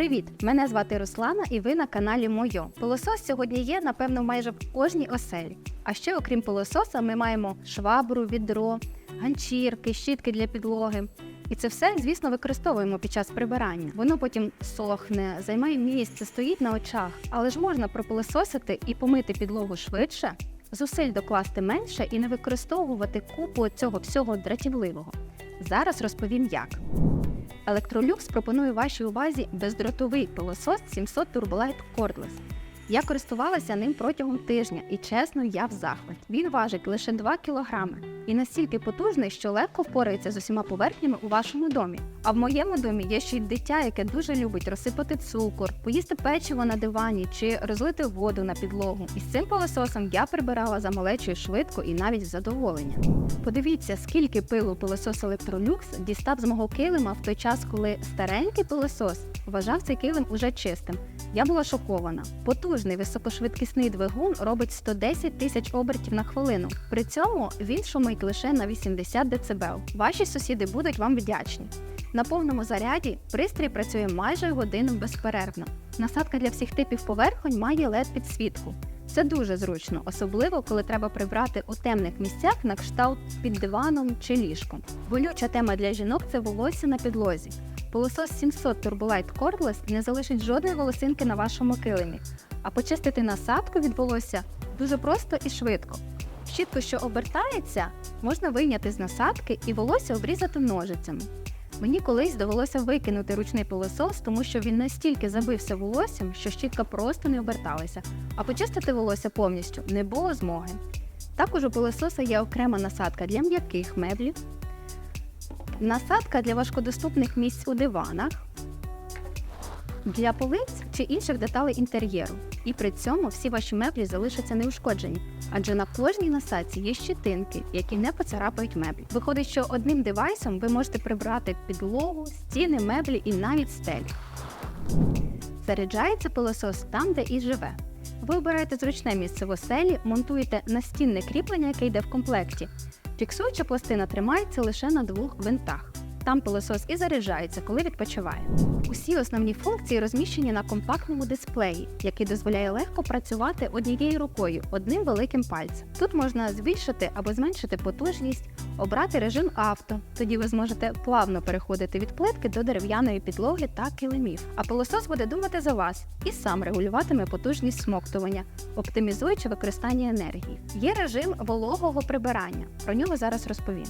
Привіт! Мене звати Руслана і ви на каналі Мойо. Пилосос сьогодні є, напевно, майже в кожній оселі. А ще, окрім пилососа, ми маємо швабру, відро, ганчірки, щітки для підлоги. І це все, звісно, використовуємо під час прибирання. Воно потім сохне, займає місце, стоїть на очах. Але ж можна пропилососити і помити підлогу швидше, зусиль докласти менше і не використовувати купу цього всього дратівливого. Зараз розповім як. Електролюкс пропонує вашій увазі бездротовий пилосос 700 Turbolite Cordless. Я користувалася ним протягом тижня, і чесно, я в захваті. Він важить лише 2 кг і настільки потужний, що легко впорається з усіма поверхнями у вашому домі. А в моєму домі є ще й дитя, яке дуже любить розсипати цукор, поїсти печиво на дивані чи розлити воду на підлогу. І з цим пилососом я прибирала за малечою швидко і навіть з задоволення. Подивіться, скільки пилу пилосос Electrolux дістав з мого килима в той час, коли старенький пилосос вважав цей килим уже чистим. Я була шокована. Потужний високошвидкісний двигун робить 110 тисяч обертів на хвилину. При цьому він шумить лише на 80 дБ. Ваші сусіди будуть вам вдячні. На повному заряді пристрій працює майже годину безперервно. Насадка для всіх типів поверхонь має led підсвітку. Це дуже зручно, особливо коли треба прибрати у темних місцях на кшталт під диваном чи ліжком. Болюча тема для жінок це волосся на підлозі. Пилосос 700 Turbolite Cordless не залишить жодної волосинки на вашому килимі, а почистити насадку від волосся дуже просто і швидко. Щітку, що обертається, можна вийняти з насадки і волосся обрізати ножицями. Мені колись довелося викинути ручний пилосос, тому що він настільки забився волоссям, що щітка просто не оберталася, а почистити волосся повністю не було змоги. Також у пилососа є окрема насадка для м'яких меблів, насадка для важкодоступних місць у диванах, для полиць чи інших деталей інтер'єру. І при цьому всі ваші меблі залишаться неушкоджені, адже на кожній насадці є щитинки, які не поцарапають меблі. Виходить, що одним девайсом ви можете прибрати підлогу, стіни, меблі і навіть стелі. Заряджається пилосос там, де і живе. Ви обираєте зручне місце в оселі, монтуєте настінне кріплення, яке йде в комплекті. Фіксуюча пластина тримається лише на двох гвинтах. Там пилосос і заряджається, коли відпочиває. Усі основні функції розміщені на компактному дисплеї, який дозволяє легко працювати однією рукою, одним великим пальцем. Тут можна збільшити або зменшити потужність, обрати режим авто. Тоді ви зможете плавно переходити від плитки до дерев'яної підлоги та килимів. А пилосос буде думати за вас і сам регулюватиме потужність смоктування, оптимізуючи використання енергії. Є режим вологого прибирання. Про нього зараз розповім.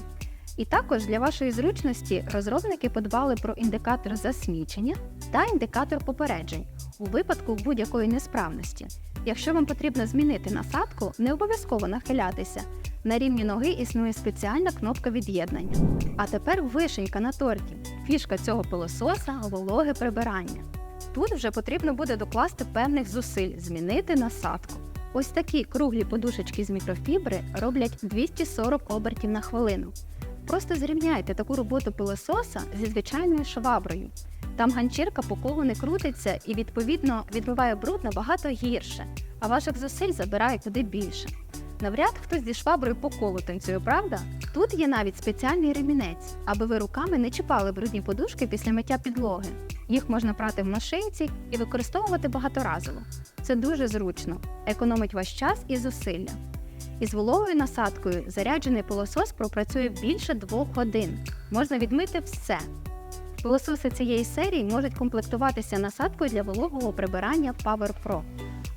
І також для вашої зручності розробники подбали про індикатор засмічення та індикатор попереджень у випадку будь-якої несправності. Якщо вам потрібно змінити насадку, не обов'язково нахилятися. На рівні ноги існує спеціальна кнопка від'єднання. А тепер вишенька на торті. Фішка цього пилососа вологе прибирання. Тут вже потрібно буде докласти певних зусиль, змінити насадку. Ось такі круглі подушечки з мікрофібри роблять 240 обертів на хвилину. Просто зрівняйте таку роботу пилососа зі звичайною шваброю. Там ганчірка по колу не крутиться і, відповідно, відбиває бруд набагато гірше, а ваших зусиль забирає куди більше. Навряд хтось зі шваброю по колу танцює, правда? Тут є навіть спеціальний ремінець, аби ви руками не чіпали брудні подушки після миття підлоги. Їх можна прати в машинці і використовувати багаторазово. Це дуже зручно, економить ваш час і зусилля. Із вологою насадкою заряджений пилосос пропрацює більше двох годин. Можна відмити все. Пилососи цієї серії можуть комплектуватися насадкою для вологого прибирання Power Pro.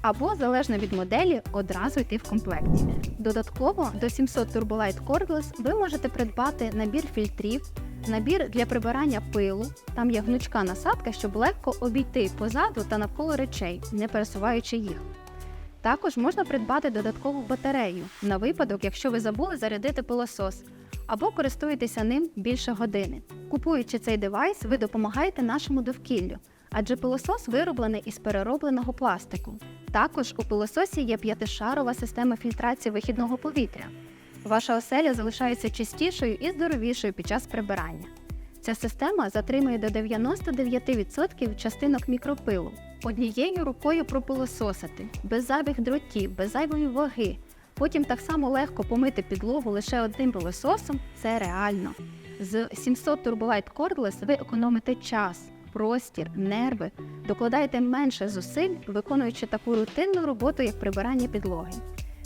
Або, залежно від моделі, одразу йти в комплекті. Додатково до 700 Turbolite Cordless ви можете придбати набір фільтрів, набір для прибирання пилу. Там є гнучка насадка, щоб легко обійти позаду та навколо речей, не пересуваючи їх. Також можна придбати додаткову батарею на випадок, якщо ви забули зарядити пилосос або користуєтеся ним більше години. Купуючи цей девайс, ви допомагаєте нашому довкіллю, адже пилосос вироблений із переробленого пластику. Також у пилососі є п'ятишарова система фільтрації вихідного повітря. Ваша оселя залишається чистішою і здоровішою під час прибирання. Ця система затримує до 99% частинок мікропилу. Однією рукою пропилососити, без зайвих дротів, без зайвої ваги. Потім так само легко помити підлогу лише одним пилососом це реально. З 700 Turbolite Cordless ви економите час, простір, нерви, докладаєте менше зусиль, виконуючи таку рутинну роботу, як прибирання підлоги.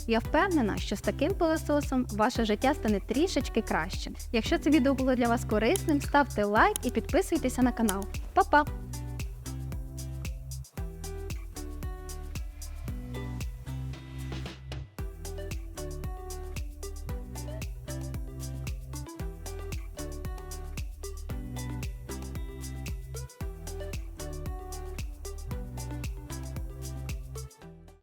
Я впевнена, що з таким пилососом ваше життя стане трішечки краще. Якщо це відео було для вас корисним, ставте лайк і підписуйтеся на канал. Па-па!